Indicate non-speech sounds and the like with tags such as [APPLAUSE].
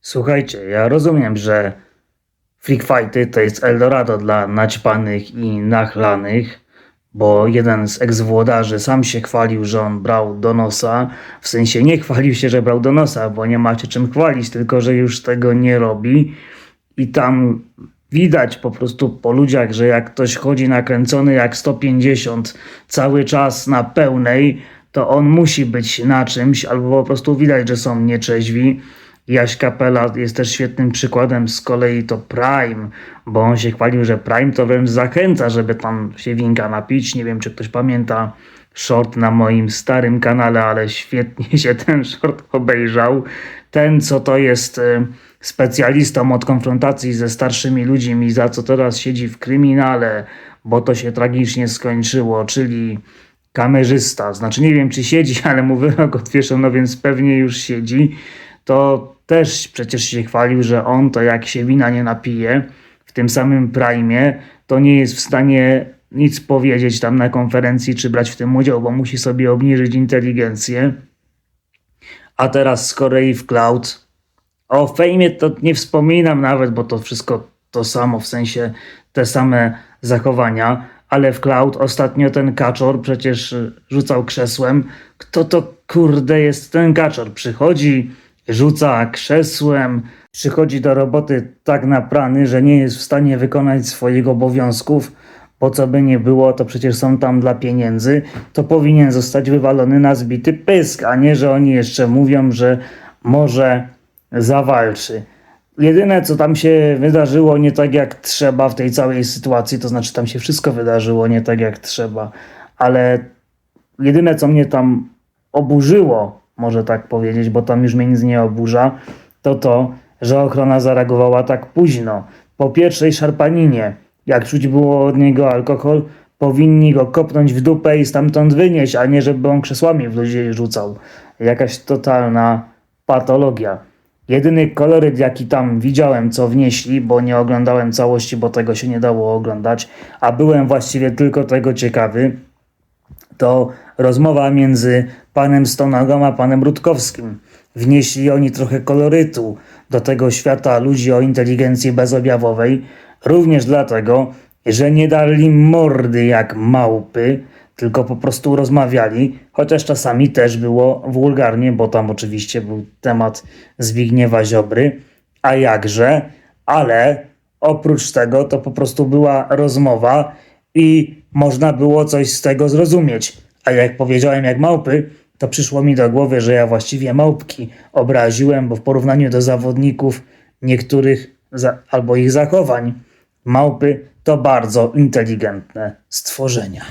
Słuchajcie, ja rozumiem, że freak fighty to jest Eldorado dla naćpanych i nachlanych, bo jeden z eks-włodarzy sam się chwalił, że on brał do nosa. W sensie nie chwalił się, że brał do nosa, bo nie macie czym chwalić, tylko że już tego nie robi. I tam widać po prostu po ludziach, że jak ktoś chodzi nakręcony jak 150 cały czas na pełnej, to on musi być na czymś, albo po prostu widać, że są nieczeźwi. Jaś Kapela jest też świetnym przykładem, z kolei to Prime, bo on się chwalił, że Prime to wręcz zachęca, żeby tam się winka napić. Nie wiem, czy ktoś pamięta short na moim starym kanale, ale świetnie [LAUGHS] się ten short obejrzał. Ten, co to jest e, specjalistą od konfrontacji ze starszymi ludźmi, za co teraz siedzi w kryminale, bo to się tragicznie skończyło, czyli kamerzysta, znaczy nie wiem czy siedzi, [LAUGHS] ale mu wyrok odwieszono, więc pewnie już siedzi, to też przecież się chwalił, że on to jak się wina nie napije w tym samym prime, to nie jest w stanie nic powiedzieć tam na konferencji czy brać w tym udział, bo musi sobie obniżyć inteligencję. A teraz z kolei w cloud. O fejmie to nie wspominam nawet, bo to wszystko to samo, w sensie te same zachowania, ale w cloud ostatnio ten kaczor przecież rzucał krzesłem. Kto to kurde jest ten kaczor? Przychodzi, rzuca krzesłem, przychodzi do roboty tak naprany, że nie jest w stanie wykonać swoich obowiązków. Po co by nie było, to przecież są tam dla pieniędzy, to powinien zostać wywalony na zbity pysk, a nie, że oni jeszcze mówią, że może zawalczy. Jedyne, co tam się wydarzyło nie tak jak trzeba w tej całej sytuacji, to znaczy tam się wszystko wydarzyło nie tak jak trzeba, ale jedyne, co mnie tam oburzyło, może tak powiedzieć, bo tam już mnie nic nie oburza, to to, że ochrona zareagowała tak późno. Po pierwszej szarpaninie, jak czuć było od niego alkohol, powinni go kopnąć w dupę i stamtąd wynieść, a nie żeby on krzesłami w ludzi rzucał. Jakaś totalna patologia. Jedyny koloryt, jaki tam widziałem, co wnieśli, bo nie oglądałem całości, bo tego się nie dało oglądać, a byłem właściwie tylko tego ciekawy, to rozmowa między panem Stonogą a panem Rutkowskim. Wnieśli oni trochę kolorytu do tego świata ludzi o inteligencji bezobjawowej, również dlatego, że nie dali mordy jak małpy, tylko po prostu rozmawiali, chociaż czasami też było wulgarnie, bo tam oczywiście był temat Zbigniewa Ziobry, a jakże, ale oprócz tego to po prostu była rozmowa i można było coś z tego zrozumieć. A jak powiedziałem jak małpy, to przyszło mi do głowy, że ja właściwie małpki obraziłem, bo w porównaniu do zawodników niektórych za, albo ich zachowań, małpy to bardzo inteligentne stworzenia.